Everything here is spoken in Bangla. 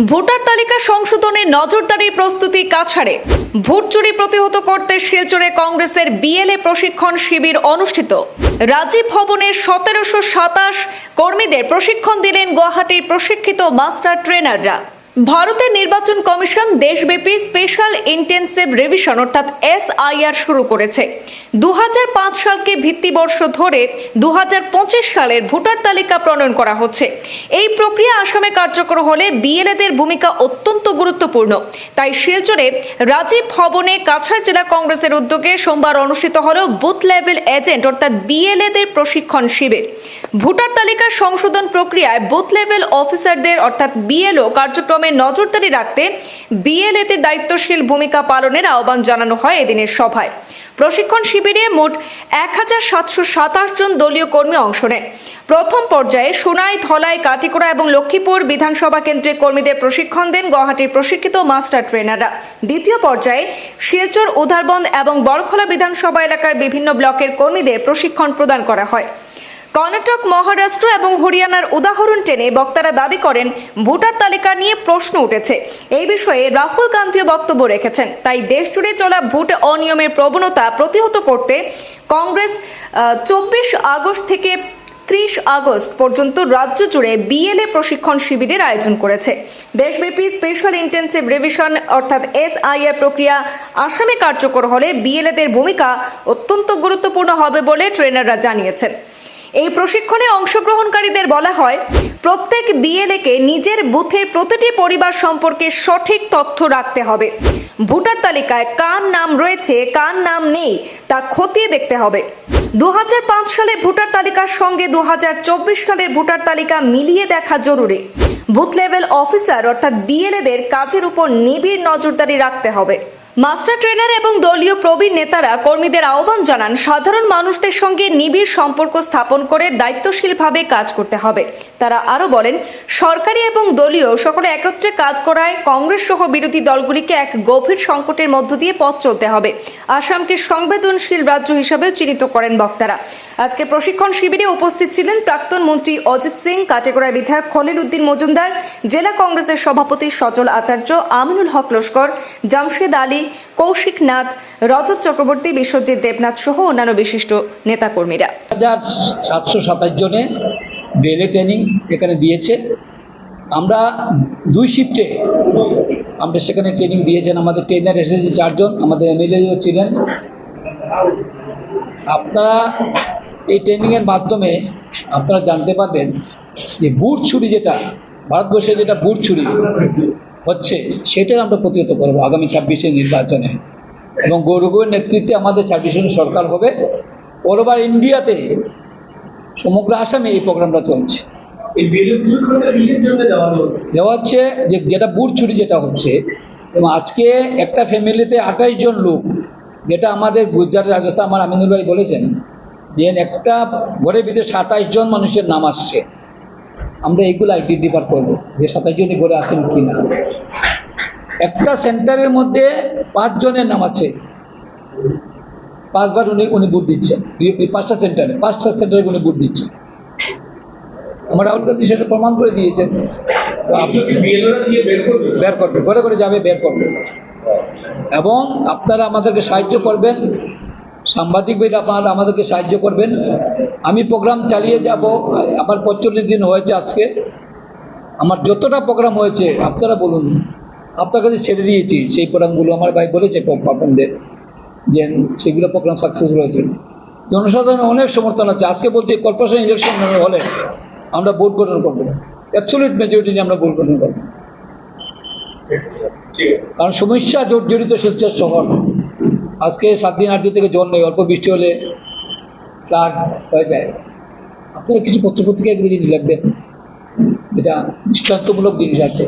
ভোটার তালিকা সংশোধনে নজরদারি প্রস্তুতি কাছাড়ে। ভোট চুরি প্রতিহত করতে শিলচরে কংগ্রেসের বিএলএ প্রশিক্ষণ শিবির অনুষ্ঠিত। রাজীব ভবনের সতেরোশো সাতাশ কর্মীদের প্রশিক্ষণ দিলেন গুয়াহাটির প্রশিক্ষিত মাস্টার ট্রেনাররা। ভারতের নির্বাচন কমিশন দেশব্যাপী স্পেশাল ইন্টেন্সিভ রিভিশন, অর্থাৎ এসআইআর, শুরু করেছে। দু সালকে ভিত্তিবর্ষ ধরে দুহাজার পঁচিশ সালের ভোটার তালিকা প্রণয়ন করা হচ্ছে। এই প্রক্রিয়া আসামে কার্যকর হলে বিএলএদের ভূমিকা অত্যন্ত গুরুত্বপূর্ণ। তাই শিলচরে রাজীব ভবনে কাছাড় জেলা কংগ্রেসের উদ্যোগে সোমবার অনুষ্ঠিত হল বুথ লেভেল এজেন্ট, অর্থাৎ বিএলএদের প্রশিক্ষণ শিবির। ভোটার তালিকা সংশোধন প্রক্রিয়ায় বুথ লেভেল অফিসারদের, অর্থাৎ বিএলও, কার্যক্রমে নজরদারি রাখতে বিএলএতে দায়িত্বশীল ভূমিকা পালনের আহ্বান জানানো হয় এদিনের সভায়। প্রশিক্ষণ শিবিরে মোট এক হাজার সাতশো সাতাশ জন দলীয় কর্মী অংশ নেন প্রথম পর্যায়ে সোনাই, ধলাই, কাটিকোড়া এবং লক্ষ্মীপুর বিধানসভা কেন্দ্রের কর্মীদের প্রশিক্ষণ দেন গুয়াহাটির প্রশিক্ষিত মাস্টার ট্রেনাররা। দ্বিতীয় পর্যায়ে শিলচর, উধারবন্দ এবং বড়খলা বিধানসভা এলাকার বিভিন্ন ব্লকের কর্মীদের প্রশিক্ষণ প্রদান করা হয়। কর্ণাটক, মহারাষ্ট্র এবং হরিয়ানার উদাহরণ টেনে বক্তারা দাবি করেন, ভোটার তালিকা নিয়ে প্রশ্ন উঠেছে। এই বিষয়ে রাহুল গান্ধীও বক্তব্য রেখেছেন। তাই দেশ জুড়ে চলা ভোট অনিয়মের প্রবণতা প্রতিহত করতে কংগ্রেস চব্বিশ আগস্ট থেকে ত্রিশ আগস্ট পর্যন্ত রাজ্য জুড়ে বিএলএ প্রশিক্ষণ শিবিরের আয়োজন করেছে। দেশব্যাপী স্পেশাল ইন্টেন্সিভ রিভিশন অর্থাৎ এসআইআর প্রক্রিয়া আসামে কার্যকর হলে বিএলএদের ভূমিকা অত্যন্ত গুরুত্বপূর্ণ হবে বলে ট্রেনাররা জানিয়েছেন। এই প্রশিক্ষণে অংশগ্রহণকারীদের বলা হয়, প্রত্যেক বিএলএকে নিজের বুথের প্রতিটি পরিবার সম্পর্কে সঠিক তথ্য রাখতে হবে। ভোটার তালিকায় কার নাম রয়েছে, কার নাম নেই, তা খতিয়ে দেখতে হবে। দু হাজার পাঁচ সালে ভোটার তালিকার সঙ্গে দু হাজার চব্বিশ সালের ভোটার তালিকা মিলিয়ে দেখা জরুরি। বুথ লেভেল অফিসার অর্থাৎ বিএলএদের কাজের উপর নিবিড় নজরদারি রাখতে হবে। মাস্টার ট্রেনার এবং দলীয় প্রবীণ নেতারা কর্মীদের আহ্বান জানান, সাধারণ মানুষদের সঙ্গে নিবিড় সম্পর্ক স্থাপন করে দায়িত্বশীলভাবে কাজ করতে হবে। তারা আরও বলেন, সরকারি এবং দলীয় সকলে একত্রে কাজ করায় কংগ্রেস সহ বিরোধী দলগুলিকে এক গভীর সংকটের মধ্য দিয়ে পথ চলতে হবে। আসামকে সংবেদনশীল রাজ্য হিসাবে চিহ্নিত করেন বক্তারা। আজকে প্রশিক্ষণ শিবিরে উপস্থিত ছিলেন প্রাক্তন মন্ত্রী অজিত সিং, কাটেগড়ায় বিধায়ক খলিল উদ্দিন মজুমদার, জেলা কংগ্রেসের সভাপতি সচল আচার্য, আমিনুল হক লস্কর, জামশেদ আলী কৌশিক নাথ, রজত চক্রবর্তী, বিশ্বজিৎ দেবনাথ সহ অন্যান্য বিশিষ্ট নেতাকর্মীরা। হাজার সাতশো সাতাশ জনে বেলে ট্রেনিং এখানে দিয়েছে। আমরা দুই শিফটে আমরা সেখানে ট্রেনিং দিয়েছেন। আমাদের ট্রেনার এসেছে চারজন, আমাদের এমএলএও ছিলেন। আপনারা এই ট্রেনিংয়ের মাধ্যমে আপনারা জানতে পারবেন যে বুট ছুরি যেটা, ভারতবর্ষে যেটা বুট ছুরি হচ্ছে সেটা আমরা প্রতিহত করব আগামী ছাব্বিশে নির্বাচনে। এবং গৌরবের নেতৃত্বে আমাদের ছাব্বিশে সরকার হবে। অল ওভার ইন্ডিয়াতে সমগ্র আসামে এই প্রোগ্রামটা চলছে। দেওয়া হচ্ছে যে যেটা বুট চুরি যেটা হচ্ছে এবং আজকে একটা ফ্যামিলিতে আঠাশ জন লোক যেটা আমাদের গুজরাট রাজস্থান আমার আমিনুল ভাই বলেছেন যে একটা ঘরের ভিতরে সাতাশ জন মানুষের নাম আসছে। আমরা এইগুলো আইডেন্টিফার করব যে সাতাশ জনই ঘরে আছেন কি না একটা সেন্টারের মধ্যে পাঁচ জনের নাম আছে। পাঁচবার উনি উনি বুট দিচ্ছেন। পাঁচটা সেন্টারে পাঁচটা সেন্টারে উনি বুট দিচ্ছেন। আমার রাহুল গান্ধী সেটা প্রমাণ করে দিয়েছেন। এগুলো বের করবে ঘরে ঘরে যাবে বের করবে। এবং আপনারা আমাদেরকে সাহায্য করবেন। সাংবাদিক ভাইরা আপনারা আমাদেরকে সাহায্য করবেন। আমি প্রোগ্রাম চালিয়ে যাব। আমার পঁয়তাল্লিশ দিন হয়েছে আজকে। আমার যতটা প্রোগ্রাম হয়েছে আপনারা বলুন। আপনার কাছে ছেড়ে দিয়েছি। সেই প্রোগ্রামগুলো আমার ভাই বলেছে পাপনদের যে সেগুলো প্রোগ্রাম সাকসেসফুল হয়েছে। জনসাধারণের অনেক সমর্থন আছে। আজকে বলছি কর্পোরেশন ইলেকশন হলে আমরা ভোট গঠন করব। অ্যাবসলিউট মেজরিটি নিয়ে আমরা ভোট গঠন করব। কারণ সমস্যা জড়- জড়িত শিলচর শহর আজকে সাত দিন আট দিন থেকে জল নেই, অল্প বৃষ্টি হলে ফ্লাড হয়ে যায়। আপনারা কিছু পত্রপত্রিকা এগুলো জিনিস লাগবে এটা দৃষ্টান্তমূলক জিনিস আছে।